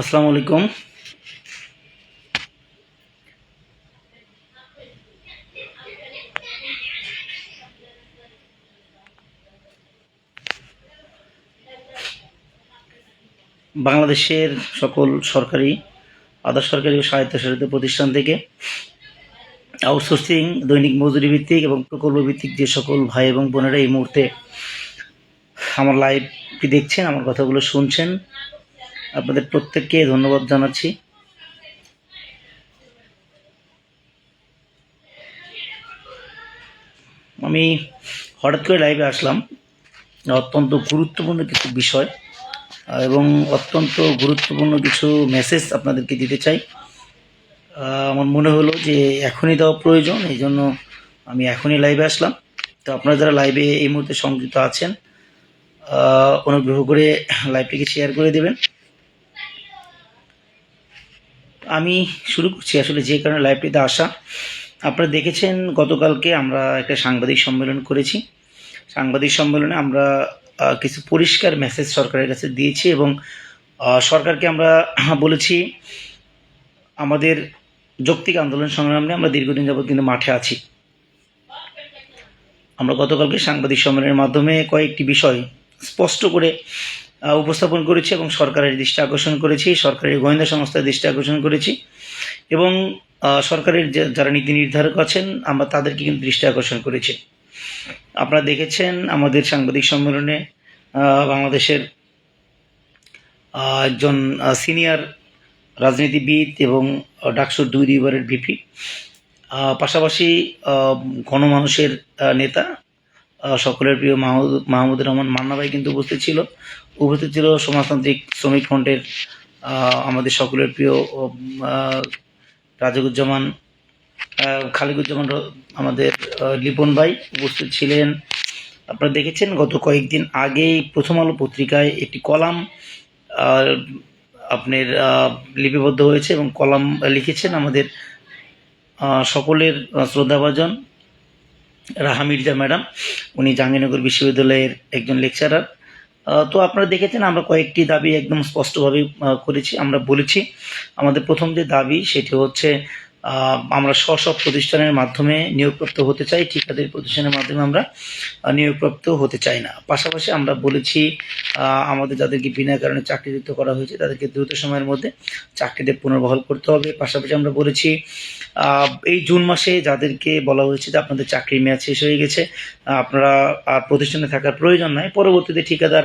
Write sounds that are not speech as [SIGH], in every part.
আসসালামু আলাইকুম। বাংলাদেশের সকল সরকারি আধা সরকারি ও স্বায়ত্তশাসিত প্রতিষ্ঠান থেকে আউটসোর্সিং দৈনিক মজুরি ভিত্তিক এবং প্রকল্প ভিত্তিক যে সকল ভাই এবং বোনেরা এই মুহূর্তে আমার লাইভটি দেখছেন, আমার কথাগুলো শুনছেন। আপনাদের প্রত্যেককে ধন্যবাদ জানাচ্ছি। আমি হঠাৎ করে লাইভে আসলাম। অত্যন্ত গুরুত্বপূর্ণ কিছু বিষয় এবং অত্যন্ত গুরুত্বপূর্ণ কিছু মেসেজ আপনাদেরকে দিতে চাই। আমার মনে হলো যে এখনই দেওয়া প্রয়োজন, এই জন্য আমি এখনই লাইভে আসলাম। তো আপনারা যারা লাইভে এই মুহূর্তে সংযুক্ত আছেন অনুগ্রহ করে লাইভটিকে শেয়ার করে দেবেন। আমি শুরু করছি আসলে যে কারণে লাইভটিতে আসা। আপনারা দেখেছেন, গতকালকে আমরা একটা সাংবাদিক সম্মেলন করেছি। সাংবাদিক সম্মেলনে আমরা কিছু পরিষ্কার মেসেজ সরকারের কাছে দিয়েছি এবং সরকারকে আমরা বলেছি, আমাদের যৌক্তিক আন্দোলন সংগ্রাম নিয়ে আমরা দীর্ঘদিন যাবৎ কিন্তু মাঠে আছি। আমরা গতকালকে সাংবাদিক সম্মেলনের মাধ্যমে কয়েকটি বিষয় স্পষ্ট করে উপস্থাপন করেছি এবং সরকারের দৃষ্টি আকর্ষণ করেছি, সরকারের গোয়েন্দা সংস্থার দৃষ্টি আকর্ষণ করেছি এবং সরকারের যারা নীতি নির্ধারক আছেন, আমরা তাদেরকে কিন্তু দৃষ্টি আকর্ষণ করেছি। আপনারা দেখেছেন আমাদের সাংবাদিক সম্মেলনে বাংলাদেশের একজন সিনিয়র রাজনীতিবিদ এবং ডাকসুর দুই দুইবারের ভিপি। পাশাপাশি গণমানুষের নেতা সকলের প্রিয় মাহমুদ, মাহমুদুর রহমান মান্না ভাই কিন্তু উপস্থিত ছিল। উপস্থিত ছিল সমাজতান্ত্রিক শ্রমিক ফ্রন্টের আমাদের সকলের প্রিয় রাজিকুজ্জামান খালিকুজ্জামান আমাদের লিপন ভাই উপস্থিত ছিলেন। আপনারা দেখেছেন গত কয়েকদিন আগেই প্রথম আলো পত্রিকায় একটি কলাম আপনার লিপিবদ্ধ হয়েছে এবং কলাম লিখেছেন আমাদের সকলের শ্রদ্ধাভাজন রাহা মির্জা ম্যাডাম। উনি জাহাঙ্গীরনগর বিশ্ববিদ্যালয়ের একজন লেকচারার। তো আপনারা দেখেছেন, আমরা কয়েকটি দাবি একদম স্পষ্টভাবে করেছি, আমরা বলেছি। আমাদের প্রথম যে দাবি, সেটি হচ্ছে আমরা স্ব প্রতিষ্ঠানের মাধ্যমে নিয়োগপ্রাপ্ত হতে চাই, ঠিকাদারি প্রতিষ্ঠানের মাধ্যমে আমরা নিয়োগপ্রাপ্ত হতে চাই না। পাশাপাশি আমরা বলেছি আমাদের যাদেরকে বিনা কারণে চাকরিচ্যুত করা হয়েছে, তাদেরকে দ্রুত সময়ের মধ্যে চাকরিতে পুনর্বহাল করতে হবে। পাশাপাশি আমরা বলেছি এই জুন মাসে যাদেরকে বলা হয়েছে যে আপনাদের চাকরির মেয়াদ শেষ হয়ে গেছে আপনারা আর প্রতিষ্ঠানে থাকার প্রয়োজন নাই। পরবর্তীতে ঠিকাদার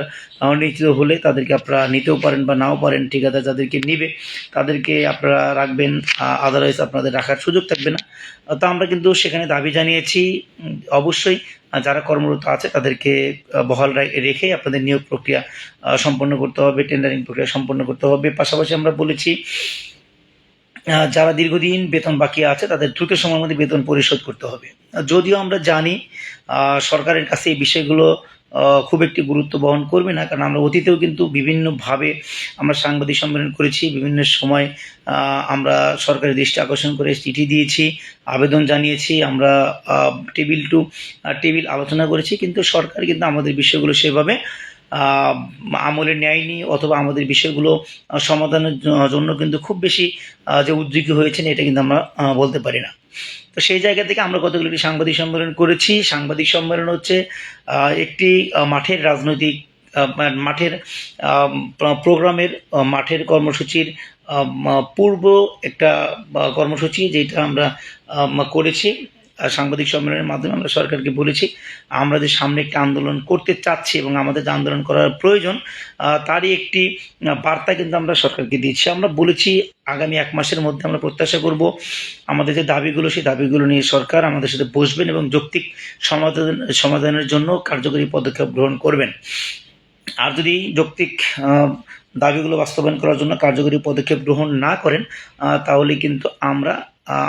নিশ্চিত হলে তাদেরকে আপনারা নিতেও পারেন বা নাও পারেন, ঠিকাদার যাদেরকে নিবে, তাদেরকে আপনারা রাখবেন আদারওয়াইজ আপনাদের রাখার সুযোগ থাকবে না। তো আমরা কিন্তু সেখানে দাবি জানিয়েছি অবশ্যই যারা কর্মরত আছে তাদেরকে বহাল রেখে আপনাদের নিয়োগ প্রক্রিয়া সম্পন্ন করতে হবে টেন্ডারিং প্রক্রিয়া সম্পন্ন করতে হবে। পাশাপাশি আমরা বলেছি যারা দীর্ঘদিন বেতন বাকি আছে, তাদের দ্রুত সময়ের মধ্যে বেতন পরিশোধ করতে হবে। যদিও আমরা জানি সরকারের কাছে এই বিষয়গুলো খুব একটি গুরুত্ব বহন করবে না, কারণ আমরা অতীতেও কিন্তু বিভিন্নভাবে আমরা সাংবাদিক সম্মেলন করেছি, বিভিন্ন সময় আমরা সরকারের দৃষ্টি আকর্ষণ করে চিঠি দিয়েছি, আবেদন জানিয়েছি, আমরা টেবিল টু টেবিল আলোচনা করেছি, কিন্তু সরকার কিন্তু আমাদের বিষয়গুলো সেভাবে আমলে নেয়নি অথবা আমাদের বিষয়গুলো সমাধানের জন্য কিন্তু খুব বেশি যে উদ্যোগী হয়েছেন এটা কিন্তু আমরা বলতে পারি না। তো সেই জায়গা থেকে আমরা কতগুলো একটি সাংবাদিক সম্মেলন করেছি। সাংবাদিক সম্মেলন হচ্ছে একটি মাঠের রাজনৈতিক মাঠের প্রোগ্রামের মাঠের কর্মসূচির পূর্ব একটা কর্মসূচি যেটা আমরা করেছি। সাংবাদিক সম্মেলনের মাধ্যমে আমরা সরকারকে বলেছি, আমরা যে সামনে একটি আন্দোলন করতে চাচ্ছি এবং আমাদের যে আন্দোলন করার প্রয়োজন তারই একটি বার্তা কিন্তু আমরা সরকারকে দিচ্ছি। আমরা বলেছি, আগামী এক মাসের মধ্যে আমরা প্রত্যাশা করব, আমাদের যে দাবিগুলো, সেই দাবিগুলো নিয়ে সরকার আমাদের সাথে বসবেন এবং যৌক্তিক সমাধান, সমাধানের জন্য কার্যকরী পদক্ষেপ গ্রহণ করবেন। আর যদি যৌক্তিক দাবিগুলো বাস্তবায়ন করার জন্য কার্যকরী পদক্ষেপ গ্রহণ না করেন তাহলে কিন্তু আমরা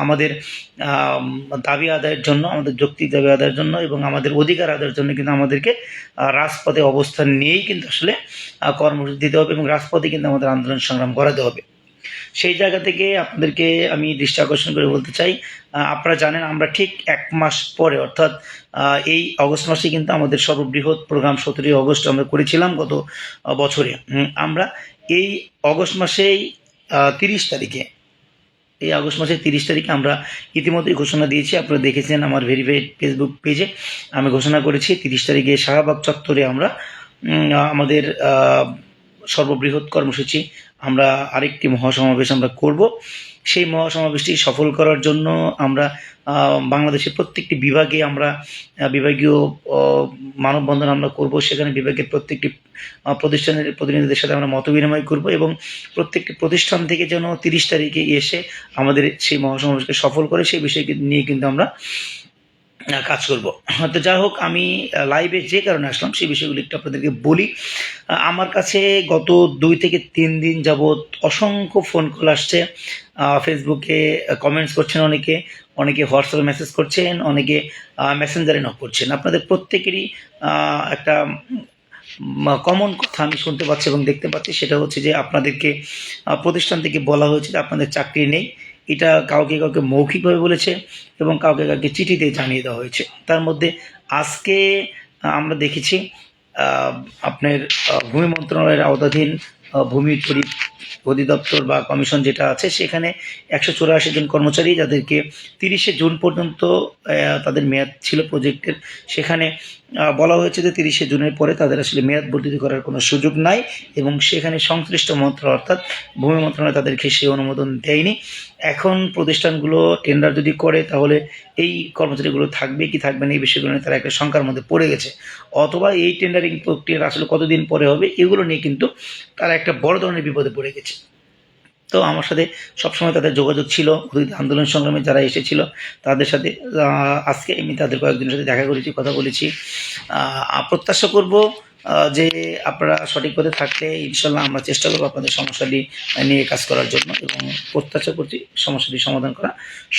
আমাদের দাবি আদায়ের জন্য, আমাদের যৌক্তিক দাবি আদায়ের জন্য এবং আমাদের অধিকার আদায়ের জন্য কিন্তু আমাদেরকে রাজপথে অবস্থান নিয়েই কিন্তু আসলে কর্মসূচি দিতে হবে এবং রাজপথে কিন্তু আমাদের আন্দোলন সংগ্রাম করাতে হবে। সেই জায়গা থেকে আপনাদেরকে আমি দৃষ্টি আকর্ষণ করে বলতে চাই আপনারা জানেন আমরা ঠিক এক মাস পরে, অর্থাৎ এই অগস্ট মাসে কিন্তু আমাদের সর্ববৃহৎ প্রোগ্রাম সতেরোই অগস্ট আমরা করেছিলাম গত বছরে। আমরা এই অগস্ট মাসেই তিরিশ তারিখে এই আগস্ট মাসের তিরিশ তারিখে আমরা ইতিমধ্যেই ঘোষণা দিয়েছি। আপনারা দেখেছেন আমার ভেরিফাইড ফেসবুক পেজে আমি ঘোষণা করেছি, তিরিশ তারিখে শাহবাগ চত্বরে আমরা আমাদের সর্ববৃহৎ কর্মসূচি আমরা আরেকটি মহাসমাবেশ আমরা করব। সেই মহাসমাবেশটি সফল করার জন্য আমরা বাংলাদেশের প্রত্যেকটি বিভাগে আমরা বিভাগীয় মানববন্ধন আমরা করব। সেখানে বিভাগের প্রত্যেকটি প্রতিষ্ঠানের প্রতিনিধিদের সাথে আমরা মত বিনিময় করব এবং প্রত্যেকটি প্রতিষ্ঠান থেকে যেন তিরিশ তারিখে এসে আমাদের সেই মহাসমাবেশকে সফল করে, সেই বিষয়কে নিয়ে কিন্তু আমরা কাজ করব। তো যাই হোক, আমি লাইভে যে কারণে আসলাম, সেই বিষয়গুলি একটু আপনাদেরকে বলি। আমার কাছে গত দুই থেকে তিন দিন যাবৎ অসংখ্য ফোন কল আসছে। ফেসবুকে কমেন্টস করছেন অনেকে অনেকে হোয়াটসঅ্যাপে মেসেজ করছেন, অনেকে মেসেঞ্জারে নক করছেন। আপনাদের প্রত্যেকেরই একটা কমন কথা আমি শুনতে পাচ্ছি এবং দেখতে পাচ্ছি, সেটা হচ্ছে যে আপনাদেরকে প্রতিষ্ঠান থেকে বলা হয়েছে যে আপনাদের চাকরি নেই। এটা কাউকে কাউকে মৌখিকভাবে বলেছে এবং কাউকে কাউকে চিঠিতে জানিয়ে দেওয়া হয়েছে। তার মধ্যে আজকে আমরা দেখেছি আপনার ভূমি মন্ত্রণালয়ের আওতাধীন ভূমি অধিদপ্তর বা কমিশন যেটা আছে, সেখানে একশো চুরাশি জন কর্মচারী যাদেরকে তিরিশে জুন পর্যন্ত তাদের মেয়াদ ছিল প্রজেক্টের। সেখানে বলা হয়েছে যে তিরিশে জুনের পরে তাদের আসলে মেয়াদ বর্ধিত করার কোনো সুযোগ নাই এবং সেখানে সংশ্লিষ্ট মন্ত্রণালয় অর্থাৎ ভূমি মন্ত্রণালয় তাদেরকে সেই অনুমোদন দেয়নি। এখন প্রতিষ্ঠানগুলো টেন্ডার যদি করে, তাহলে এই কর্মচারীগুলো থাকবে কি থাকবে না এই বিষয়গুলো নিয়ে তারা একটা শঙ্কার মধ্যে পড়ে গেছে। অথবা এই টেন্ডারিং প্রক্রিয়া আসলে কতদিন পরে হবে, এগুলো নিয়ে কিন্তু তারা একটা বড় ধরনের বিপদে পড়ে গেছে। তো আমার সাথে সবসময় তাদের যোগাযোগ ছিল আন্দোলন সংগ্রামে যারা এসেছিল, তাদের সাথে আজকে আমি তাদের কয়েকজনের সাথে দেখা করেছি, কথা বলেছি। প্রত্যাশা করব যে আপনারা সঠিক পথে থাকলে ইনশাল্লাহ আমরা চেষ্টা করব আপনাদের সমস্যাটি নিয়ে কাজ করার জন্য এবং প্রত্যাশা করছি সমস্যাটি সমাধান করা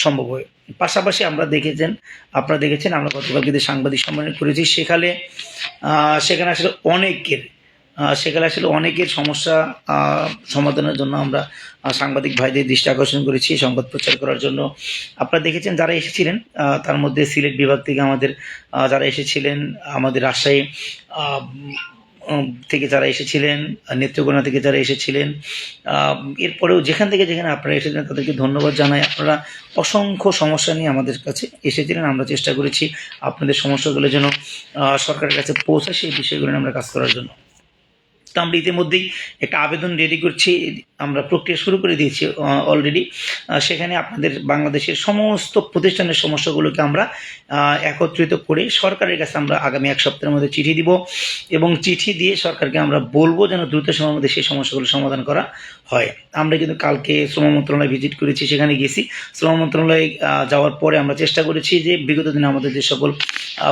সম্ভব হয়। পাশাপাশি আমরা দেখেছেন, আপনারা দেখেছেন, আমরা গতকালকে যে সাংবাদিক সম্মেলন করেছি সেখানে সেখানে আসলে অনেকের সেখানে আসলে অনেকের সমস্যা সমাধানের জন্য আমরা সাংবাদিক ভাইদের দৃষ্টি আকর্ষণ করেছি সংবাদ প্রচার করার জন্য। আপনারা দেখেছেন যারা এসেছিলেন তার মধ্যে সিলেট বিভাগ থেকে আমাদের যারা এসেছিলেন, আমাদের রাজশাহী থেকে যারা এসেছিলেন, নেত্রকোনা থেকে যারা এসেছিলেন এরপরেও যেখান থেকে যেখানে আপনারা এসেছিলেন তাদেরকে ধন্যবাদ জানাই। আপনারা অসংখ্য সমস্যা নিয়ে আমাদের কাছে এসেছিলেন, আমরা চেষ্টা করেছি আপনাদের সমস্যাগুলো যেন সরকারের কাছে পৌঁছায় সেই বিষয়গুলো আমরা কাজ করার জন্য। তো আমরা ইতিমধ্যেই একটা আবেদন রেডি করছি, আমরা প্রক্রিয়া শুরু করে দিয়েছি অলরেডি সেখানে আপনাদের বাংলাদেশের সমস্ত প্রতিষ্ঠানের সমস্যাগুলোকে আমরা একত্রিত করে সরকারের কাছে আমরা আগামী এক সপ্তাহের মধ্যে চিঠি দিব এবং চিঠি দিয়ে সরকারকে আমরা বলব যেন দ্রুত সময়ের মধ্যে সেই সমস্যাগুলো সমাধান করা হয়। আমরা কিন্তু কালকে শ্রম মন্ত্রণালয় ভিজিট করেছি, সেখানে গেছি শ্রম মন্ত্রণালয়ে যাওয়ার পরে আমরা চেষ্টা করেছি যে বিগত দিনে আমাদের যে সকল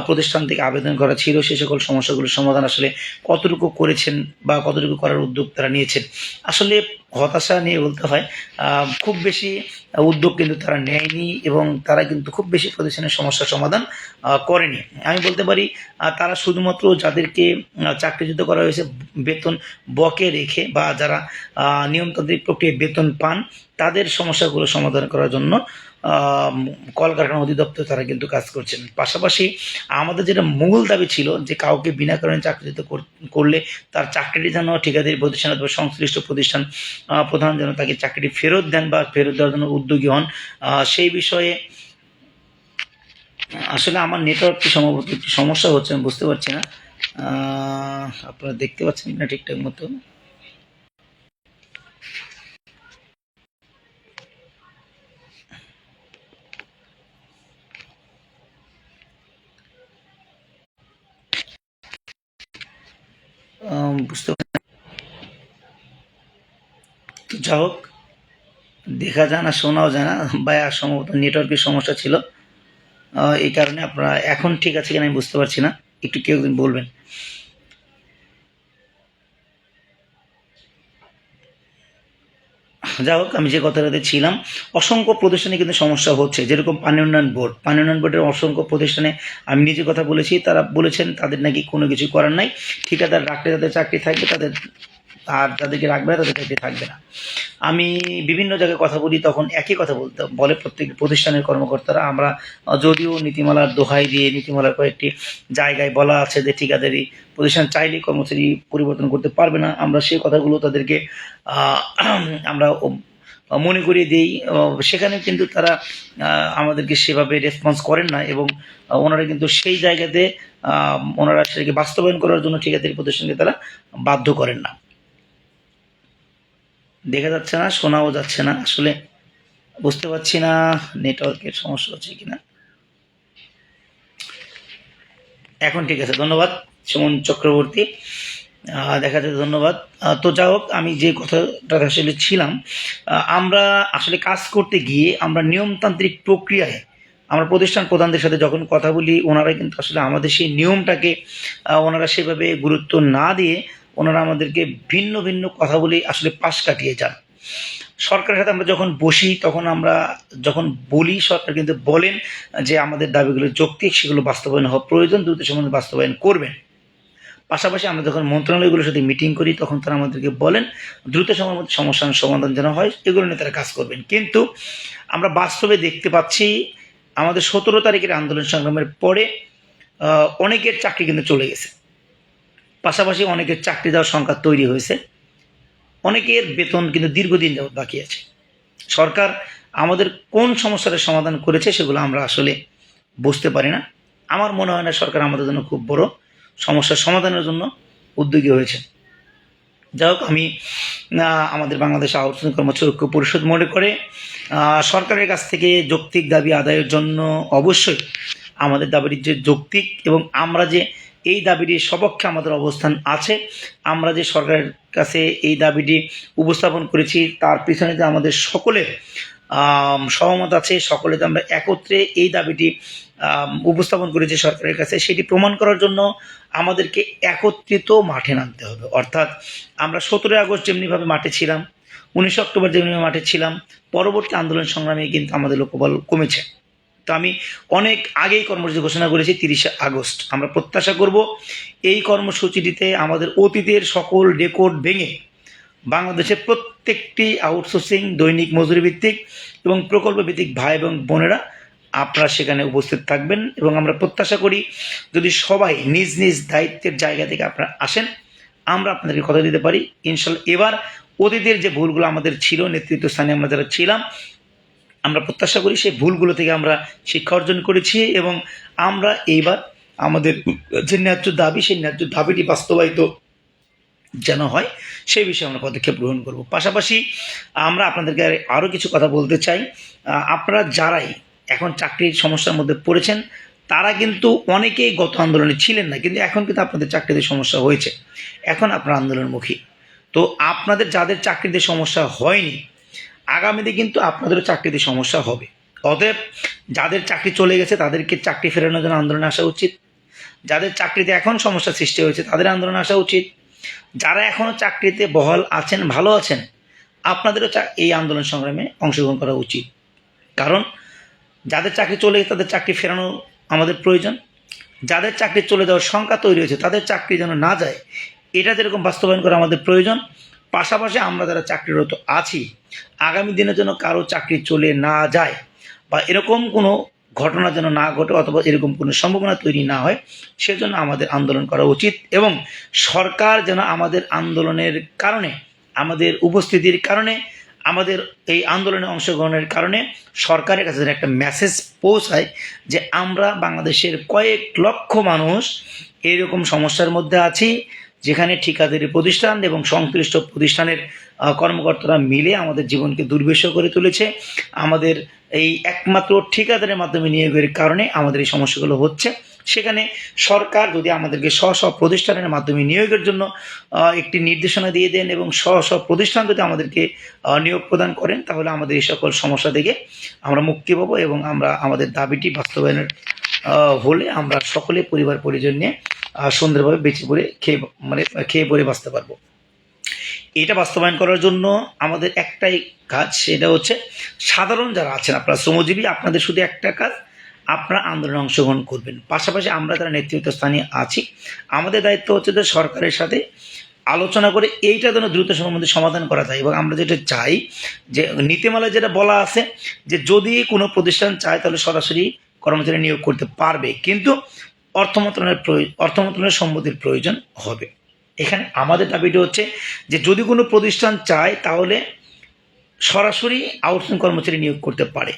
প্রতিষ্ঠান থেকে আবেদন করা ছিল সেই সকল সমস্যাগুলোর সমাধান আসলে কতটুকু করেছেন বা কতটুকু করার উদ্যোগ তারা নিয়েছেন। আসলে হতাশা নিয়ে বলতে হয় খুব বেশি উদ্যোগ কিন্তু তারা নেয়নি এবং তারা কিন্তু খুব বেশি প্রতিষ্ঠানের সমস্যার সমাধান করেনি। আমি বলতে পারি তারা শুধুমাত্র যাদেরকে চাকরিচ্যুত করা হয়েছে বেতন বকে রেখে বা যারা নিয়মতান্ত্রিক প্রক্রিয়ায় বেতন পান, তাদের সমস্যাগুলো সমাধান করার জন্য কলকারখানা অধিদপ্তর তারা কিন্তু কাজ করছেন। পাশাপাশি আমাদের যেটা মূল দাবি ছিল যে কাউকে বিনা কারণে চাকরিচ্যুত কর- করলে তার চাকরিটি যেন ঠিকাদারি প্রতিষ্ঠান অথবা সংশ্লিষ্ট প্রতিষ্ঠান প্রধান যেন তাকে চাকরিটি ফেরত দেন বা ফেরত দেওয়ার জন্য উদ্যোগী হন। সেই বিষয়ে আসলে আমার নেটওয়ার্কটি সম্ভবত একটু সমস্যা হচ্ছে আমি বুঝতে পারছি না। আপনারা দেখতে পাচ্ছেন না ঠিকঠাক মতো? বুঝতে তো যা হোক, দেখা যায় না, শোনাও যায় না। বা সম্ভবত নেটওয়ার্কের সমস্যা ছিল। এই কারণে আপনারা এখন ঠিক আছে কিনা আমি বুঝতে পারছি না। একটু কেউ বলবেন। যা হোক, আমি যে কথাটাতে ছিলাম, অসংখ্য প্রতিষ্ঠানে কিন্তু সমস্যা হচ্ছে, যেরকম পানি উন্নয়ন বোর্ড। পানি উন্নয়ন বোর্ডের অসংখ্য প্রতিষ্ঠানে আমি নিজে কথা বলেছি, তারা বলেছেন তাদের নাকি কোনো কিছু করার নাই। ঠিকাদার রাখলে তাদের চাকরি থাকবে, তাদের আর যাদেরকে রাখবে না তাদের চাকরি থাকবে না। আমি বিভিন্ন জায়গায় কথা বলি, তখন একই কথা বলতে বলে প্রত্যেক প্রতিষ্ঠানের কর্মকর্তারা। আমরা যদিও নীতিমালার দোহাই দিয়ে নীতিমালার কয়েকটি জায়গায় বলা আছে যে ঠিকাদারি প্রতিষ্ঠান চাইলে কর্মচারী পরিবর্তন করতে পারবে না। আমরা সেই কথাগুলো তাদেরকে আমরা মনে করিয়ে দিই। সেখানে কিন্তু তারা আমাদেরকে সেভাবে রেসপন্স করেন না এবং ওনারা কিন্তু সেই জায়গাতে ওনারা সেটাকে বাস্তবায়ন করার জন্য ঠিকাদারি প্রতিষ্ঠানকে তারা বাধ্য করেন না। দেখা যাচ্ছে না, শোনাও যাচ্ছে না। আসলে বুঝতে পারছি না নেটওয়ার্কের সমস্যা হচ্ছে কিনা। এখন ঠিক আছে, ধন্যবাদ সুমন চক্রবর্তী। দেখা যাচ্ছে, ধন্যবাদ। তো যা হোক, আমি যে কথাটা আসলে ছিলাম আমরা আসলে কাজ করতে গিয়ে আমরা নিয়মতান্ত্রিক প্রক্রিয়ায় আমরা প্রতিষ্ঠান প্রধানদের সাথে যখন কথা বলি ওনারা কিন্তু আসলে আমাদের সেই নিয়মটাকে ওনারা সেভাবে গুরুত্ব না দিয়ে ওনারা আমাদেরকে ভিন্ন ভিন্ন কথা বলে আসলে পাশ কাটিয়ে যান। সরকারের সাথে আমরা যখন বসি, তখন আমরা যখন বলি, সরকার কিন্তু বলেন যে আমাদের দাবিগুলো যৌক্তিক, সেগুলো বাস্তবায়ন হওয়া প্রয়োজন, দ্রুত সময় বাস্তবায়ন করবেন। পাশাপাশি আমরা যখন মন্ত্রণালয়গুলোর সাথে মিটিং করি, তখন তারা আমাদেরকে বলেন, দ্রুত সময়ের মধ্যে সমস্যার সমাধান যেন হয়, এগুলো নিয়ে তারা কাজ করবেন। কিন্তু আমরা বাস্তবে দেখতে পাচ্ছি, আমাদের সতেরো তারিখের আন্দোলন সংগ্রামের পরে অনেকের চাকরি কিন্তু চলে গেছে। পাশাপাশি অনেকের চাকরি দেওয়ার সংখ্যা তৈরি হয়েছে। অনেকের বেতন কিন্তু দীর্ঘদিন যাবৎ বাকি আছে। সরকার আমাদের কোন সমস্যার সমাধান করেছে সেগুলো আমরা আসলে বুঝতে পারি না। আমার মনে হয় না সরকার আমাদের জন্য খুব বড় সমস্যার সমাধানের জন্য উদ্যোগী হয়েছে। যাই হোক, আমি আমাদের বাংলাদেশ কর্মচারী ঐক্য পরিষদ মনে করে সরকারের কাছ থেকে যৌক্তিক দাবি আদায়ের জন্য অবশ্যই আমাদের দাবির যে যৌক্তিক এবং আমরা যে এই দাবিটির সপক্ষে আমাদের অবস্থান আছে। আমরা যে সরকারের কাছে এই দাবিটি উপস্থাপন করেছি, তার পিছনে যে আমাদের সকলের সহমত আছে, সকলে যে আমরা একত্রে এই দাবিটি উপস্থাপন করেছি সরকারের কাছে, সেটি প্রমাণ করার জন্য আমাদেরকে একত্রিত মাঠে নামতে হবে। অর্থাৎ আমরা সতেরোই আগস্ট যেমনিভাবে মাঠে ছিলাম, উনিশে অক্টোবর যেমনিভাবে মাঠে ছিলাম, পরবর্তী আন্দোলন সংগ্রামে কিন্তু আমাদের লোকবল কমেছে। তো আমি অনেক আগেই কর্মসূচি ঘোষণা করেছি তিরিশে আগস্ট। আমরা প্রত্যাশা করব এই কর্মসূচিটিতে আমাদের অতীতের সকল রেকর্ড ভেঙে বাংলাদেশের প্রত্যেকটি আউটসোর্সিং দৈনিক মজুরি ভিত্তিক এবং প্রকল্প ভিত্তিক ভাই এবং বোনেরা আপনারা সেখানে উপস্থিত থাকবেন এবং আমরা প্রত্যাশা করি যদি সবাই নিজ নিজ দায়িত্বের জায়গা থেকে আপনারা আসেন, আমরা আপনাদেরকে কথা দিতে পারি। ইনশাল্লাহ এবার অতীতের যে ভুলগুলো আমাদের ছিল নেতৃত্ব স্থানে আমরা যারা ছিলাম আমরা প্রত্যাশা করি সেই ভুলগুলো থেকে আমরা শিক্ষা অর্জন করেছি এবং আমরা এইবার আমাদের যে ন্যায্য দাবি, সেই ন্যায্য দাবিটি বাস্তবায়িত যেন হয়, সেই বিষয়ে আমরা পদক্ষেপ গ্রহণ করব। পাশাপাশি আমরা আপনাদেরকে আরও কিছু কথা বলতে চাই। আপনারা যারাই এখন চাকরির সমস্যার মধ্যে পড়েছেন, তারা কিন্তু অনেকেই গত আন্দোলনে ছিলেন না, কিন্তু এখন কিন্তু আপনাদের চাকরিতে সমস্যা হয়েছে। এখন আপনারা আন্দোলনমুখী। তো আপনাদের যাদের চাকরিতে সমস্যা হয়নি আগামীতে কিন্তু আপনাদেরও চাকরিতে সমস্যা হবে। অতএব যাদের চাকরি চলে গেছে, তাদেরকে চাকরি ফেরানোর জন্য আন্দোলনে আসা উচিত। যাদের চাকরিতে এখন সমস্যা সৃষ্টি হয়েছে, তাদের আন্দোলনে আসা উচিত। যারা এখনও চাকরিতে বহাল আছেন, ভালো আছেন, আপনাদেরও এই আন্দোলন সংগ্রামে অংশগ্রহণ করা উচিত। কারণ যাদের চাকরি চলে গেছে, তাদের চাকরি ফেরানো আমাদের প্রয়োজন। যাদের চাকরি চলে যাওয়ার সংখ্যা তৈরি হয়েছে, তাদের চাকরি যেন না যায়, এটা যেরকম বাস্তবায়ন করা আমাদের প্রয়োজন, পাশাপাশি আমরা যারা চাকরিরত আছি আগামী দিনের জন্য কারও চাকরি চলে না যায় বা এরকম কোনো ঘটনা যেন না ঘটে অথবা এরকম কোনো সম্ভাবনা তৈরি না হয়, সেজন্য আমাদের আন্দোলন করা উচিত এবং সরকার যেন আমাদের আন্দোলনের কারণে, আমাদের উপস্থিতির কারণে, আমাদের এই আন্দোলনে অংশগ্রহণের কারণে সরকারের কাছে যেন একটা মেসেজ পৌঁছায় যে আমরা বাংলাদেশের কয়েক লক্ষ মানুষ এরকম সমস্যার মধ্যে আছি, যেখানে ঠিকাদারি প্রতিষ্ঠান এবং সংশ্লিষ্ট প্রতিষ্ঠানের কর্মকর্তারা মিলে আমাদের জীবনকে দুর্বিষহ করে তুলেছে। আমাদের এই একমাত্র ঠিকাদারের মাধ্যমে নিয়োগের কারণে আমাদের এই সমস্যাগুলো হচ্ছে। সেখানে সরকার যদি আমাদেরকে স্ব স্ব প্রতিষ্ঠানের মাধ্যমে নিয়োগের জন্য একটি নির্দেশনা দিয়ে দেন এবং স্ব স্ব প্রতিষ্ঠান যদি আমাদেরকে নিয়োগ প্রদান করেন, তাহলে আমাদের এই সকল সমস্যা থেকে আমরা মুক্তি পাবো এবং আমরা আমাদের দাবিটি বাস্তবায়নের হলে আমরা সকলে পরিবার পরিজন নিয়ে সুন্দরভাবে বেঁচে পড়ে, খেয়ে মানে খেয়ে পরে বাঁচতে পারব। এটা বাস্তবায়ন করার জন্য আমাদের একটাই কাজ, সেটা হচ্ছে সাধারণ যারা আছেন, আপনারা শ্রমজীবী, আপনাদের শুধু একটা কাজ, আপনারা আন্দোলনে অংশগ্রহণ করবেন। পাশাপাশি আমরা যারা নেতৃত্ব স্থানে আছি, আমাদের দায়িত্ব হচ্ছে যে সরকারের সাথে আলোচনা করে এইটা যেন দ্রুত সময়ের মধ্যে সমাধান করা যায়। এবং আমরা যেটা চাই, যে নীতিমালায় যেটা বলা আছে, যে যদি কোনো প্রতিষ্ঠান চায়, তাহলে সরাসরি কর্মচারী নিয়োগ করতে পারবে। কিন্তু অর্থ মন্ত্রণালয়ের অর্থ মন্ত্রণালয়ের সম্মতির প্রয়োজন হবে। এখানে আমাদের দাবিটা হচ্ছে যে যদি কোনো প্রতিষ্ঠান চায় তাহলে সরাসরি আউটসোর্সিং কর্মচারী নিয়োগ করতে পারে।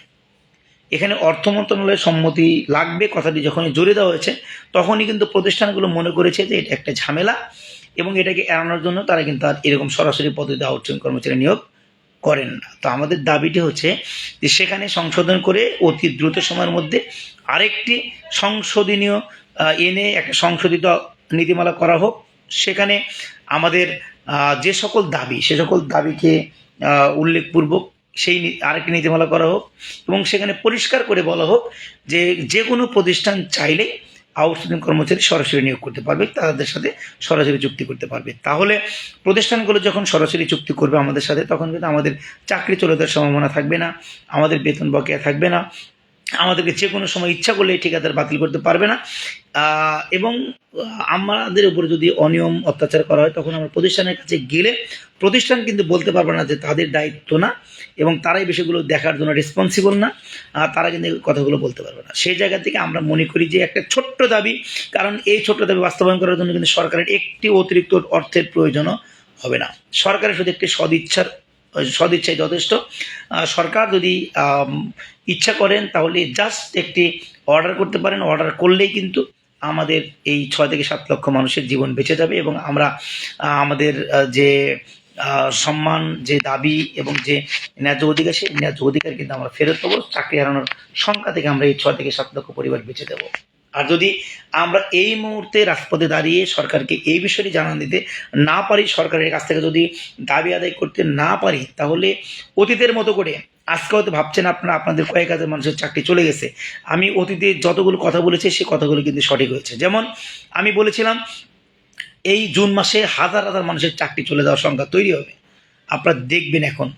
এখানে অর্থ মন্ত্রণালয়ের সম্মতি লাগবে, কথাটি যখনই জোরে দেওয়া হয়েছে, তখনই কিন্তু প্রতিষ্ঠানগুলো মনে করেছে যে এটা একটা ঝামেলা এবং এটাকে এড়ানোর জন্য তারা কিন্তু আর এরকম সরাসরি পদ্ধতিতে আউটসোর্সিং কর্মচারী নিয়োগ করেন না। তো আমাদের দাবিটি হচ্ছে যে সেখানে সংশোধন করে অতি দ্রুত সময়ের মধ্যে আরেকটি সংশোধনীয় এনে একটা সংশোধিত নীতিমালা করা হোক। সেখানে আমাদের যে সকল দাবি, সে সকল দাবিকে উল্লেখপূর্বক সেই আরেকটি নীতিমালা করা হোক এবং সেখানে পরিষ্কার করে বলা হোক যে যে কোনো প্রতিষ্ঠান চাইলেই আউটসোর্সিং কর্মচারী সরাসরি নিয়োগ করতে পারবে, তাদের সাথে সরাসরি চুক্তি করতে পারবে। তাহলে প্রতিষ্ঠানগুলো যখন সরাসরি চুক্তি করবে আমাদের সাথে, তখন কিন্তু আমাদের চাকরি চলে যাওয়ার সম্ভাবনা থাকবে না, আমাদের বেতন বকেয়া থাকবে না আমাদেরকে যে কোনো সময় ইচ্ছা করলে ঠিকাদার বাতিল করতে পারবে না। এবং আমাদের উপরে যদি অনিয়ম, অত্যাচার করা হয়, তখন আমরা প্রতিষ্ঠানের কাছে গেলে প্রতিষ্ঠান কিন্তু বলতে পারবে না যে তাদের দায়িত্ব না, এবং তারাই বিষয়গুলো দেখার জন্য রেসপন্সিবল না তারা কিন্তু কথাগুলো বলতে পারবে না। সেই জায়গা থেকে আমরা মনে করি যে একটা ছোট্ট দাবি, কারণ এই ছোট্ট দাবি বাস্তবায়ন করার জন্য কিন্তু সরকারের একটি অতিরিক্ত অর্থের প্রয়োজনও হবে না। সরকারের শুধু একটি সদিচ্ছার, সদিচ্ছাই যথেষ্ট। সরকার যদি ইচ্ছা করেন, তাহলে জাস্ট একটি অর্ডার করতে পারেন। অর্ডার করলেই কিন্তু আমাদের এই ছয় থেকে সাত লক্ষ মানুষের জীবন বেঁচে যাবে এবং আমরা আমাদের যে সম্মান, যে দাবি এবং যে ন্যায্য অধিকার, সেই ন্যায্য অধিকার কিন্তু আমরা ফেরত পাবো। চাকরি হারানোর সংখ্যা থেকে আমরা এই ছয় থেকে সাত লক্ষ পরিবার বেঁচে দেবো আর যদি আমরা এই মুহূর্তে রাজপথে দাঁড়িয়ে সরকারকে এই বিষয়টি জানান দিতে না পারি, সরকারের কাছ থেকে যদি দাবি আদায় করতে না পারি, তাহলে অতীতের মতো করে, আজকে হয়তো ভাবছেন আপনারা, আপনাদের কয়েক হাজার মানুষের চাকরি চলে গেছে। আমি অতীতে যতগুলো কথা বলেছি, সে কথাগুলো কিন্তু সঠিক হয়েছে। যেমন আমি বলেছিলাম, এই জুন মাসে হাজার হাজার মানুষের চাকরি চলে যাওয়ার সংখ্যা তৈরি হবে। আপনারা দেখবেন এখন,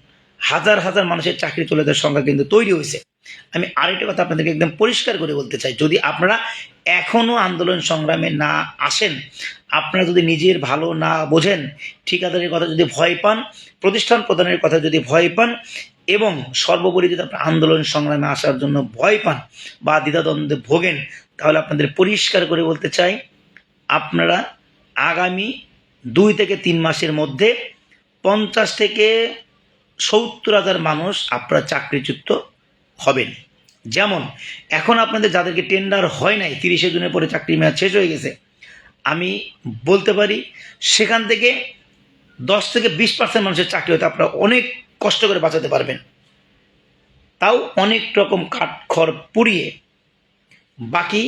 হাজার হাজার মানুষের চাকরি চলে যাওয়ার সংখ্যা কিন্তু তৈরি হয়েছে। আমি আরেকটা কথা আপনাদেরকে একদম পরিষ্কার করে বলতে চাই। যদি আপনারা এখনও আন্দোলন সংগ্রামে না আসেন, আপনারা যদি নিজের ভালো না বোঝেন, ঠিকাদারের কথা যদি ভয় পান, প্রতিষ্ঠান প্রদানের কথা যদি ভয় পান, এবং সর্বোপরি যদি আপনার আন্দোলন সংগ্রামে আসার জন্য ভয় পান বা দ্বিধাদ্বন্দ্বে ভোগেন, তাহলে আপনাদের পরিষ্কার করে বলতে চাই, আপনারা আগামী দুই থেকে তিন মাসের মধ্যে পঞ্চাশ থেকে সত্তর হাজার মানুষ আপনারা চাকরিচ্যুত হবেন। যেমন, এখন আপনাদের যাদেরকে টেন্ডার হয় নাই, তিরিশে জুনের পরে চাকরি মেয়াদ শেষ হয়ে গেছে, আমি বলতে পারি সেখান থেকে দশ থেকে বিশ পার্সেন্ট মানুষের চাকরি হতে আপনারা অনেক কষ্ট করে বাঁচাতে পারবেন। তাও অনেক রকম কাঠ খড় পুড়িয়ে বাকি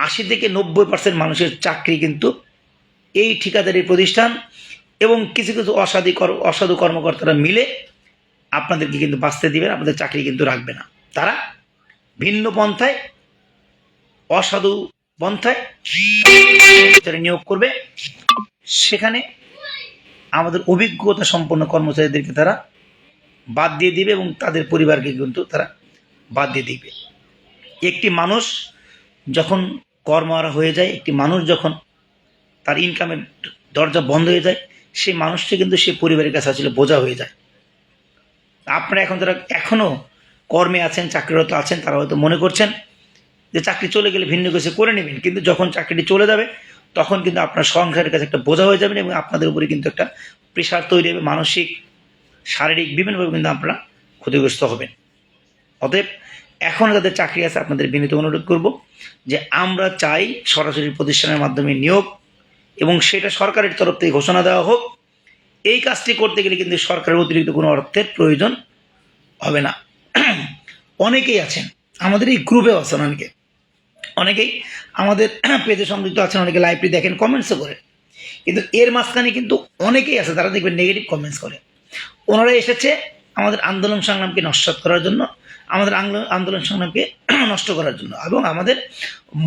আশি থেকে নব্বই পার্সেন্ট মানুষের চাকরি কিন্তু এই ঠিকাদারি প্রতিষ্ঠান এবং কিছু কিছু অসাধু অসাধু কর্মকর্তারা মিলে আপনাদেরকে কিন্তু বাঁচতে দিবেন আপনাদের চাকরি কিন্তু রাখবে না। তারা ভিন্ন পন্থায়, অসাধু পন্থায় নিয়োগ করবে। সেখানে আমাদের অভিজ্ঞতা সম্পন্ন কর্মচারীদেরকে তারা বাদ দিয়ে দিবে এবং তাদের পরিবারকে কিন্তু তারা বাদ দিয়ে দিবে। একটি মানুষ যখন কর্মহারা হয়ে যায়, একটি মানুষ যখন তার ইনকামের দরজা বন্ধ হয়ে যায়, সেই মানুষটি কিন্তু সে পরিবারের কাছে আসলে বোঝা হয়ে যায়। আপনারা এখন যারা এখনও কর্মে আছেন, চাকরিরত আছেন, তারা হয়তো মনে করছেন যে চাকরি চলে গেলে ভিন্ন কিছু করে নেবেন। কিন্তু যখন চাকরিটি চলে যাবে, তখন কিন্তু আপনার সংসারের কাছে একটা বোঝা হয়ে যাবেন এবং আপনাদের উপরে কিন্তু একটা প্রেশার তৈরি হবে, মানসিক, শারীরিক বিভিন্নভাবে কিন্তু আপনারা ক্ষতিগ্রস্ত হবেন। অতএব এখন যাদের চাকরি আছে, আপনাদের বিনীত অনুরোধ করব যে আমরা চাই সরাসরি প্রতিষ্ঠানের মাধ্যমে নিয়োগ এবং সেটা সরকারের তরফ থেকে ঘোষণা দেওয়া হোক। এই কাজটি করতে গেলে কিন্তু সরকারের অতিরিক্ত কোনো অর্থের প্রয়োজন হবে না। অনেকেই আছেন, আমাদের এই গ্রুপেও আছেন অনেকে। অনেকেই আমাদের পেজে সংযুক্ত আছেন, অনেকে লাইভটি দেখেন কমেন্টসও করে কিন্তু এর মাঝখানে কিন্তু অনেকেই আছে, তারা দেখবেন নেগেটিভ কমেন্টস করে। ওনারা এসেছে আমাদের আন্দোলন সংগ্রামকে নস্বাত করার জন্য, আমাদের আন্দোলন সংগ্রামকে [CLEARS THROAT] নষ্ট করার জন্য এবং আমাদের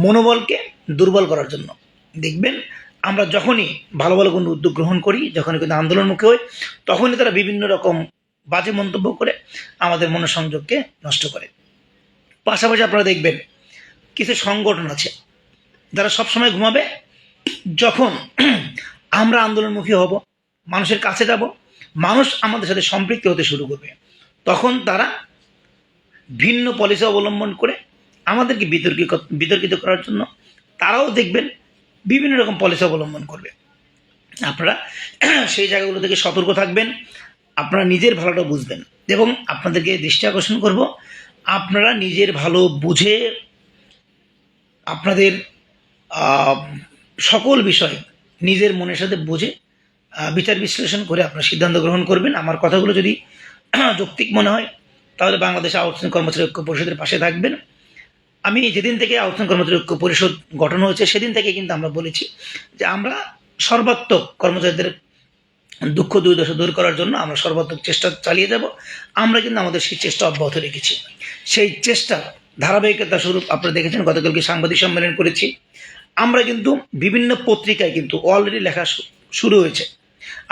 মনোবলকে দুর্বল করার জন্য। দেখবেন আমরা যখনই ভালো ভালো কোনো উদ্যোগ গ্রহণ করি, যখনই কিন্তু আন্দোলনমুখী হই তখনই তারা বিভিন্ন রকম বাজে মন্তব্য করে আমাদের মনোসংযোগকে নষ্ট করে। পাশাপাশি আপনারা দেখবেন কিছু সংগঠন আছে, যারা সবসময় ঘুমাবে, যখন [CLEARS THROAT] আমরা আন্দোলনমুখী হব, মানুষের কাছে যাব, মানুষ আমাদের সাথে সম্পৃক্ত হতে শুরু করবে, তখন তারা ভিন্ন পলিসি অবলম্বন করে আমাদেরকে বিতর্কিত বিতর্কিত করার জন্য তারাও দেখবেন বিভিন্ন রকম পলিসি অবলম্বন করবে। আপনারা সেই জায়গাগুলো থেকে সতর্ক থাকবেন। আপনারা নিজের ভালোটা বুঝবেন। এবং আপনাদেরকে দৃষ্টি আকর্ষণ করব, আপনারা নিজের ভালো বুঝে আপনাদের সকল বিষয় নিজের মনের সাথে বুঝে বিচার বিশ্লেষণ করে আপনারা সিদ্ধান্ত গ্রহণ করবেন। আমার কথাগুলো যদি [CLEARS THROAT] যৌক্তিক মনে হয়, তাহলে বাংলাদেশ আউটসোর্সিং কর্মচারী ঐক্য পরিষদের পাশে থাকবেন। আমি যেদিন থেকে আউটসোর্সিং কর্মচারী ঐক্য পরিষদ গঠন হয়েছে, সেদিন থেকে কিন্তু আমরা বলেছি যে আমরা সর্বাত্মক কর্মচারীদের দুঃখ দুর্দশা দূর করার জন্য আমরা সর্বাত্মক চেষ্টা চালিয়ে যাব। আমরা কিন্তু আমাদের সেই চেষ্টা অব্যাহত রেখেছি। সেই চেষ্টা ধারাবাহিকতা স্বরূপ আপনারা দেখেছেন, গতকালকে সাংবাদিক সম্মেলন করেছি। আমরা কিন্তু বিভিন্ন পত্রিকায় কিন্তু অলরেডি লেখা শুরু হয়েছে।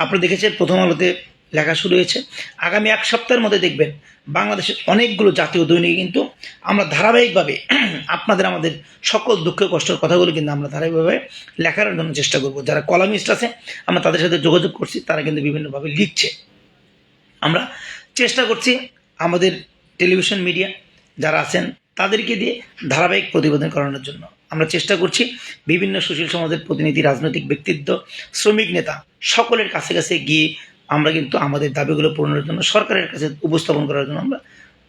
আপনারা দেখেছেন প্রথম আলোতে লেখা শুরু হয়েছে। আগামী এক সপ্তাহের মধ্যে দেখবেন বাংলাদেশের অনেকগুলো জাতীয় দৈনিকে কিন্তু আমরা ধারাবাহিকভাবে [CLEARS THROAT] আপনাদের আমাদের সকল দুঃখ কষ্টের কথাগুলো কিন্তু আমরা ধারাবাহিকভাবে লেখার জন্য চেষ্টা করব। যারা কলামিস্ট আছে, আমরা তাদের সাথে যোগাযোগ করছি, তারা কিন্তু বিভিন্নভাবে লিখছে। আমরা চেষ্টা করছি আমাদের টেলিভিশন মিডিয়া যারা আছেন, তাদেরকে দিয়ে ধারাবাহিক প্রতিবেদন করানোর জন্য। আমরা চেষ্টা করছি বিভিন্ন সুশীল সমাজের প্রতিনিধি, রাজনৈতিক ব্যক্তিত্ব, শ্রমিক নেতা, সকলের কাছে কাছে গিয়ে আমরা কিন্তু আমাদের দাবিগুলো পূরণের জন্য সরকারের কাছে উপস্থাপন করার জন্য আমরা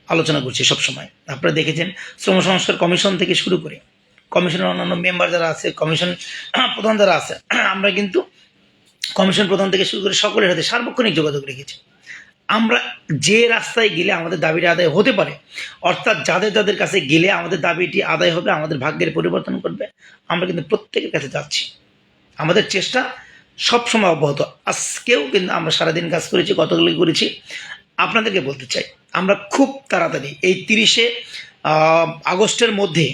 আলোচনা করছি সবসময়। আপনারা দেখেছেন শ্রম সংস্কার কমিশন থেকে শুরু করে কমিশনের অন্যান্য মেম্বার যারা আছে, কমিশন প্রধান যারা আছে, আমরা কিন্তু কমিশন প্রধান থেকে শুরু করে সকলের সাথে সার্বক্ষণিক যোগাযোগ রেখেছি। আমরা যে রাস্তায় গেলে আমাদের দাবিটি আদায় হতে পারে, অর্থাৎ যাদের যাদের কাছে গেলে আমাদের দাবিটি আদায় হবে, আমাদের ভাগ্যের পরিবর্তন করবে, আমরা কিন্তু প্রত্যেকের কাছে যাচ্ছি। আমাদের চেষ্টা সবসময় অব্যাহত। আজকেও কিন্তু আমরা সারাদিন কাজ করেছি, কতগুলো করেছি, আপনাদেরকে বলতে চাই। আমরা খুব তাড়াতাড়ি এই তিরিশে আগস্টের মধ্যে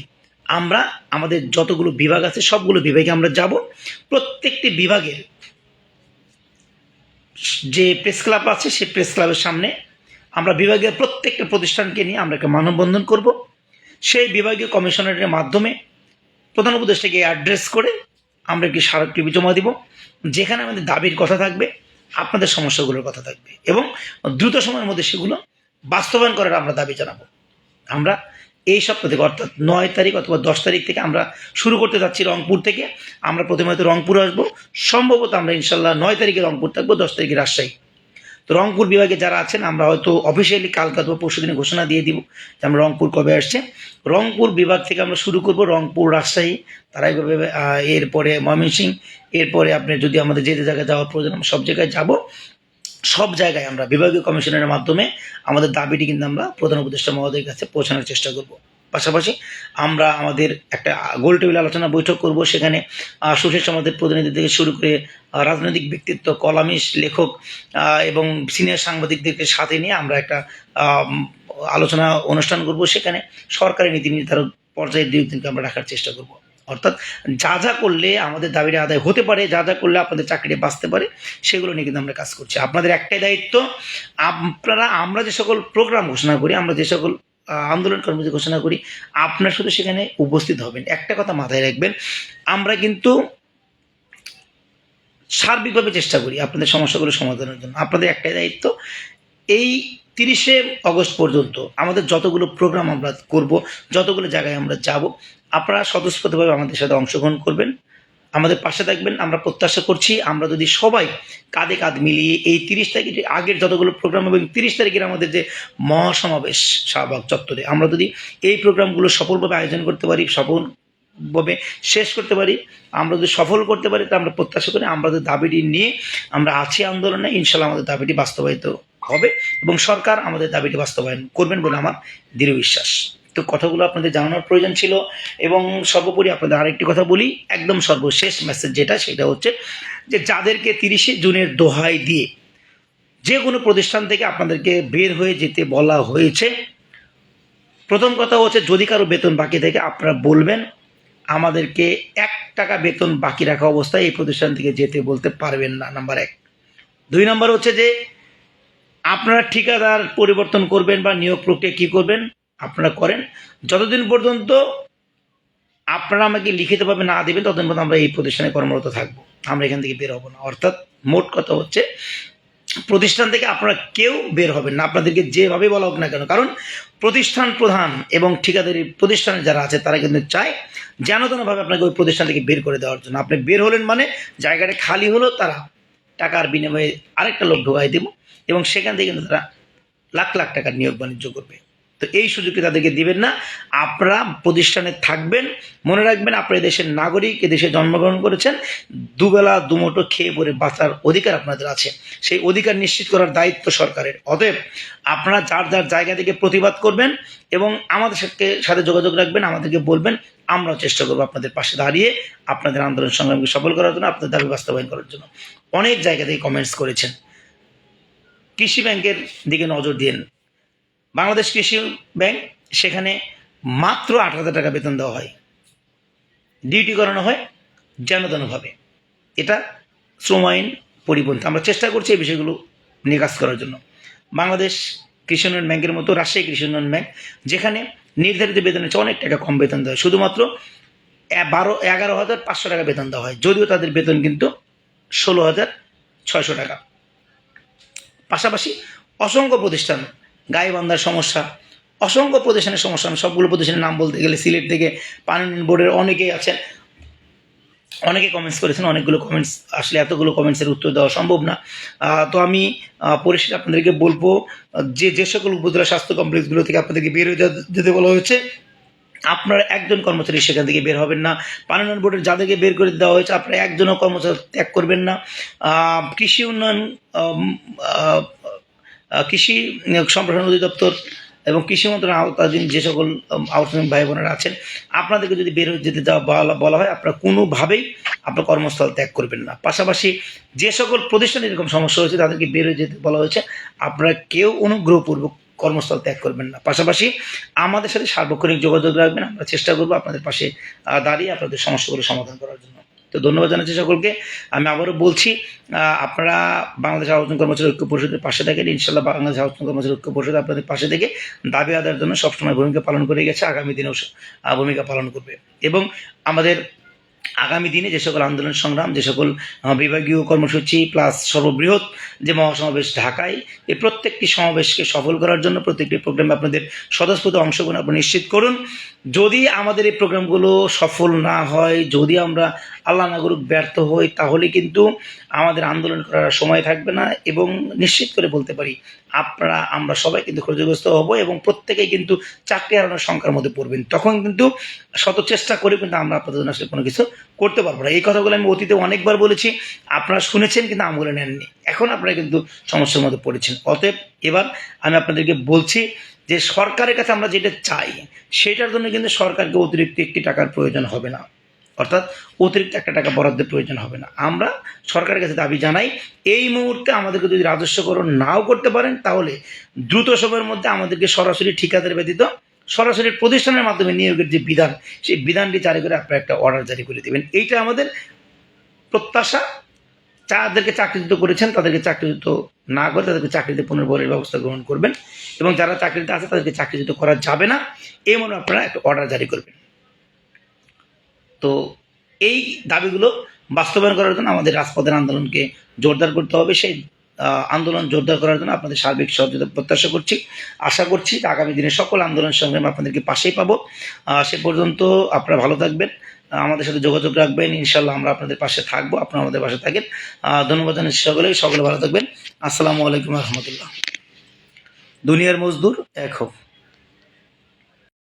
আমরা আমাদের যতগুলো বিভাগ আছে, সবগুলো বিভাগে আমরা যাব। প্রত্যেকটি বিভাগের যে প্রেস ক্লাব আছে সেই প্রেস ক্লাবের সামনে আমরা বিভাগীয় প্রত্যেকটা প্রতিষ্ঠানকে নিয়ে আমরা একটা মানববন্ধন করব। সেই বিভাগীয় কমিশনারের মাধ্যমে প্রধান উপদেষ্টাকে অ্যাড্রেস করে আমরা একটি স্মারকলিপি জমা দিব। যেখানে আমাদের দাবির কথা থাকবে, আপনাদের সমস্যাগুলোর কথা থাকবে এবং দ্রুত সময়ের মধ্যে সেগুলো বাস্তবায়ন করার আমরা দাবি জানাব। আমরা এই সপ্তাহ থেকে, অর্থাৎ নয় তারিখ অথবা দশ তারিখ থেকে আমরা শুরু করতে যাচ্ছি রংপুর থেকে। আমরা প্রথমে হয়তো রংপুর আসব। সম্ভবত আমরা ইনশাল্লাহ নয় তারিখে রংপুর থাকব, দশ তারিখে রাজশাহী। তো রংপুর বিভাগে যারা আছেন, আমরা হয়তো অফিসিয়ালি কালকে অথবা পরশু দিনে ঘোষণা দিয়ে দিব যে আমরা রংপুর কবে আসছে। রংপুর বিভাগ থেকে আমরা শুরু করব, রংপুর, রাজশাহী তারা এভাবে এরপরে ময়মনসিং এরপরে আপনি যদি আমাদের যে যে জায়গায় যাওয়ার প্রয়োজন, আমরা সব জায়গায় যাব। সব জায়গায় আমরা বিভাগীয় কমিশনের মাধ্যমে আমাদের দাবিটি কিন্তু আমরা প্রধান উপদেষ্টা মহোদয়ের কাছে পৌঁছানোর চেষ্টা করব। পাশাপাশি আমরা আমাদের একটা গোল টেবিল আলোচনা বৈঠক করব, সেখানে সুশীল সমাজের প্রতিনিধি থেকে শুরু করে রাজনৈতিক ব্যক্তিত্ব কলামিস্ট লেখক এবং সিনিয়র সাংবাদিকদেরকে সাথে নিয়ে আমরা একটা আলোচনা অনুষ্ঠান করব সেখানে সরকারি নীতি নির্ধারক পর্যায়ে দুই দিনকে আমরা রাখার চেষ্টা করব। অর্থাৎ যা যা করলে আমাদের দাবিটা আদায় হতে পারে, যা যা করলে আপনাদের চাকরিটা বাঁচতে পারে, সেগুলো নিয়ে কিন্তু আমরা কাজ করছি। আপনাদের একটাই দায়িত্ব, আপনারা, আমরা যে সকল প্রোগ্রাম ঘোষণা করি, আমরা যে সকল আন্দোলন কর্মসূচি ঘোষণা করি, আপনার শুধু সেখানে উপস্থিত হবেন। একটা কথা মাথায় রাখবেন, আমরা কিন্তু সার্বিকভাবে চেষ্টা করি আপনাদের সমস্যাগুলো সমাধানের জন্য। আপনাদের একটাই দায়িত্ব, এই তিরিশে অগস্ট পর্যন্ত আমাদের যতগুলো প্রোগ্রাম আমরা করব, যতগুলো জায়গায় আমরা যাব, আপনারা স্বতঃস্ফূর্তভাবে আমাদের সাথে অংশগ্রহণ করবেন। আমাদের পাশে থাকবেন, আমরা প্রত্যাশা করছি, আমরা যদি সবাই কাঁধে কাঁধ মিলিয়ে এই তিরিশ তারিখের আগের যতগুলো প্রোগ্রাম এবং তিরিশ তারিখের আমাদের যে মহাসমাবেশ শাহবাগ চত্বরে, আমরা যদি এই প্রোগ্রামগুলো সফলভাবে আয়োজন করতে পারি, সফলভাবে শেষ করতে পারি, আমরা যদি সফল করতে পারি, তা আমরা প্রত্যাশা করি আমাদের দাবিটি নিয়ে আমরা আছি আন্দোলনে ইনশাল্লাহ আমাদের দাবিটি বাস্তবায়িত হবে এবং সরকার আমাদের দাবিটি বাস্তবায়ন করবেন বলে আমার দৃঢ় বিশ্বাস। তো কথাগুলো আপনাদের জানানোর প্রয়োজন ছিল এবং সর্বোপরি আপনাদের আরেকটি কথা বলি, একদম সর্বশেষ মেসেজ যেটা, সেটা হচ্ছে যে যাদেরকে তিরিশে জুনের দোহাই দিয়ে যে কোনো প্রতিষ্ঠান থেকে আপনাদেরকে বের হয়ে যেতে বলা হয়েছে, প্রথম কথা হচ্ছে যদি কারও বেতন বাকি থাকে, আপনারা বলবেন, আমাদেরকে এক টাকা বেতন বাকি রাখা অবস্থায় এই প্রতিষ্ঠান থেকে যেতে বলতে পারবেন না, নাম্বার এক। দুই নম্বর হচ্ছে যে আপনারা ঠিকাদার পরিবর্তন করবেন বা নিয়োগ প্রক্রিয়া কী করবেন, আপনারা করেন। যতদিন পর্যন্ত আপনারা আমাকে লিখিতভাবে না দেবেন, ততদিন পর্যন্ত আমরা এই প্রতিষ্ঠানে কর্মরত থাকব। আমরা এখান থেকে বের হব না। অর্থাৎ মোট কথা হচ্ছে, প্রতিষ্ঠান থেকে আপনারা কেউ বের হবেন না। আপনাদেরকে যেভাবে বলা হোক না কেন, কারণ প্রতিষ্ঠান প্রধান এবং ঠিকাদারি প্রতিষ্ঠানে যারা আছে, তারা কিন্তু চায় যেন তেনভাবে আপনাকে ওই প্রতিষ্ঠান থেকে বের করে দেওয়ার জন্য। আপনি বের হলেন মানে জায়গাটা খালি হলো, তারা টাকার বিনিময়ে আরেকটা লোক ঢোকাই দেব। এবং সেখান থেকে কিন্তু তারা লাখ লাখ টাকার নিয়োগ বাণিজ্য করবে। তো এই সুযোগটি তাদেরকে দিবেন না। আপনারা প্রতিষ্ঠানে থাকবেন, মনে রাখবেন আপনার দেশের নাগরিক এদেশে জন্মগ্রহণ করেছেন, দুবেলা দুমুঠো খেয়ে পরে বাঁচার অধিকার আপনাদের আছে। সেই অধিকার নিশ্চিত করার দায়িত্ব সরকারের। অতএব আপনারা যার যার জায়গা থেকে প্রতিবাদ করবেন এবং আমাদের সাথে সাথে যোগাযোগ রাখবেন, আমাদেরকে বলবেন, আমরাও চেষ্টা করব আপনাদের পাশে দাঁড়িয়ে আপনাদের আন্দোলন সংগ্রামকে সফল করার জন্য, আপনাদের দাবি বাস্তবায়ন করার জন্য। অনেক জায়গা থেকে কমেন্টস করেছেন। কৃষি ব্যাংকের দিকে নজর দিন বাংলাদেশ কৃষি ব্যাংক সেখানে মাত্র আট হাজার টাকা বেতন দেওয়া হয়। ডিউটি করানো হয় যেন তেনভাবে এটা শ্রম আইন পরিপন্থী। আমরা চেষ্টা করছি এই বিষয়গুলো নিয়ে কাজ করার জন্য। বাংলাদেশ কৃষি উন্নয়ন ব্যাংকের মতো রাজশাহী কৃষি উন্নয়ন ব্যাংক, যেখানে নির্ধারিত বেতনের চেয়ে অনেক টাকা কম বেতন দেওয়া হয়। শুধুমাত্র বারো, এগারো হাজার পাঁচশো টাকা বেতন দেওয়া হয়। যদিও তাদের বেতন কিন্তু ষোলো হাজার ছয়শো টাকা। পাশাপাশি অসংখ্য প্রতিষ্ঠান, গাইবান্ধার সমস্যা, অসংখ্য প্রতিষ্ঠানের সমস্যা, আমি সবগুলো প্রতিষ্ঠানের নাম বলতে গেলে সিলেট থেকে পানি বোর্ডের অনেকেই আছেন। অনেকে কমেন্টস করেছেন, অনেকগুলো কমেন্টস আসলে এতগুলো কমেন্টসের উত্তর দেওয়া সম্ভব না। তো আমি পরিশেষে আপনাদেরকে বলব, যে যে সকল উপজেলা স্বাস্থ্য কমপ্লেক্সগুলো থেকে আপনাদেরকে বের হয়ে যেতে বলা হয়েছে আপনার একজন কর্মচারী সেখান থেকে বের হবেন না। পানি উন্নয়ন বোর্ডের যাদেরকে বের করে দেওয়া হয়েছে, আপনারা একজনও কর্মচারী ত্যাগ করবেন না। কৃষি উন্নয়ন কৃষি সম্প্রসারণ অধিদপ্তর এবং কৃষি মন্ত্রণালয়ের আওতাধীন যে সকল আওতাধীন ভাই বোনেরা আছেন, আপনাদেরকে যদি বের যেতে দেওয়া বলা হয়, আপনারা কোনোভাবেই আপনার কর্মস্থল ত্যাগ করবেন না। পাশাপাশি যে সকল প্রতিষ্ঠানে এরকম সমস্যা হয়েছে, তাদেরকে বের যেতে বলা হয়েছে, আপনারা কেউ অনুগ্রহপূর্বক কর্মস্থল ত্যাগ করবেন না। পাশাপাশি আমাদের সাথে সার্বক্ষণিক যোগাযোগ রাখবেন। আমরা চেষ্টা করব আপনাদের পাশে দাঁড়িয়ে আপনাদের সমস্যাগুলো সমাধান করার জন্য। তো ধন্যবাদ জানাচ্ছি সকলকে। আমি আবারও বলছি আপনারা বাংলাদেশ আলোচনা কর্মচারী ঐক্য পরিষদের পাশে থাকেন। ইনশাল্লাহ বাংলাদেশ আলোচনা কর্মচারী ঐক্য পরিষদ আপনাদের পাশে থেকে দাবি আদায়ের জন্য সবসময় ভূমিকা পালন করে গেছে। আগামী দিনেও ভূমিকা পালন করবে। এবং আমাদের আগামী দিনে যে সকল আন্দোলন সংগ্রাম, যে সকল বিভাগীয় কর্মসূচি প্লাস সর্ববৃহৎ যে মহাসমাবেশ ঢাকায়, এই প্রত্যেকটি সমাবেশকে সফল করার জন্য প্রত্যেকটি প্রোগ্রামে আপনাদের স্বতঃস্ফূর্ত অংশগ্রহণ আপনি নিশ্চিত করুন। যদি আমাদের এই প্রোগ্রামগুলো সফল না হয়, যদি আমরা আল্লাহ নাগরিক ব্যর্থ হই, তাহলে কিন্তু আমাদের আন্দোলন করার সময় থাকবে না এবং নিশ্চিত করে বলতে পারি, আপনারা, আমরা সবাই কিন্তু ক্ষতিগ্রস্ত হব এবং প্রত্যেকেই কিন্তু চাকরি হারানোর সংখ্যার মধ্যে পড়বেন। তখন কিন্তু শত চেষ্টা করে কিন্তু আমরা আপনাদের জন্য আসলে কোনো কিছু করতে পারব না। এই কথাগুলো আমি অতীতে অনেকবার বলেছি, আপনারা শুনেছেন কিন্তু আমলে নেননি। এখন আপনারা কিন্তু সমস্যার মধ্যে পড়েছেন। অতএব এবার আমি আপনাদেরকে বলছি যে সরকারের কাছে আমরা যেটা চাই, সেটার জন্য কিন্তু সরকারকে অতিরিক্ত একটি টাকার প্রয়োজন হবে না। অর্থাৎ অতিরিক্ত একটা টাকা বরাদ্দের প্রয়োজন হবে না। আমরা সরকারের কাছে দাবি জানাই, এই মুহূর্তে আমাদেরকে যদি রাজস্বকরণ নাও করতে পারেন, তাহলে দ্রুত সময়ের মধ্যে আমাদেরকে সরাসরি ঠিকাদার ব্যতীত সরাসরি প্রতিষ্ঠানের মাধ্যমে নিয়োগের যে বিধান, সেই বিধানটি জারি করে আপনারা একটা অর্ডার জারি করে দেবেন। এইটা আমাদের প্রত্যাশা। যাদেরকে চাকরিচ্যুত করেছেন তাদেরকে চাকরিচ্যুত না করে তাদেরকে চাকরিতে পুনর্বলের ব্যবস্থা গ্রহণ করবেন এবং যারা চাকরিতে আছে তাদেরকে চাকরিচ্যুত করা যাবে না। এই মনে আপনারা একটা অর্ডার জারি করবেন। তো এই দাবিগুলো বাস্তবায়ন করার জন্য আমাদের রাজপথের আন্দোলনকে জোরদার করতে হবে। সেই আন্দোলন জোরদার করার জন্য আপনাদের সার্বিক সহযোগিতা প্রত্যাশা করছি, আশা করছি আগামী দিনে সকল আন্দোলন সংগ্রাম আপনাদেরকে পাশেই পাবো। সে পর্যন্ত আপনারা ভালো থাকবেন। আমাদের সাথে যোগাযোগ রাখবেন। ইনশাল্লাহ আমরা আপনাদের পাশে থাকব। আপনারা আমাদের পাশে থাকেন। ধন্যবাদ জানাচ্ছি সকলে সকলে ভালো থাকবেন। আসসালামু আলাইকুম রহমতুল্লাহ। দুনিয়ার মজদুর এক হোক।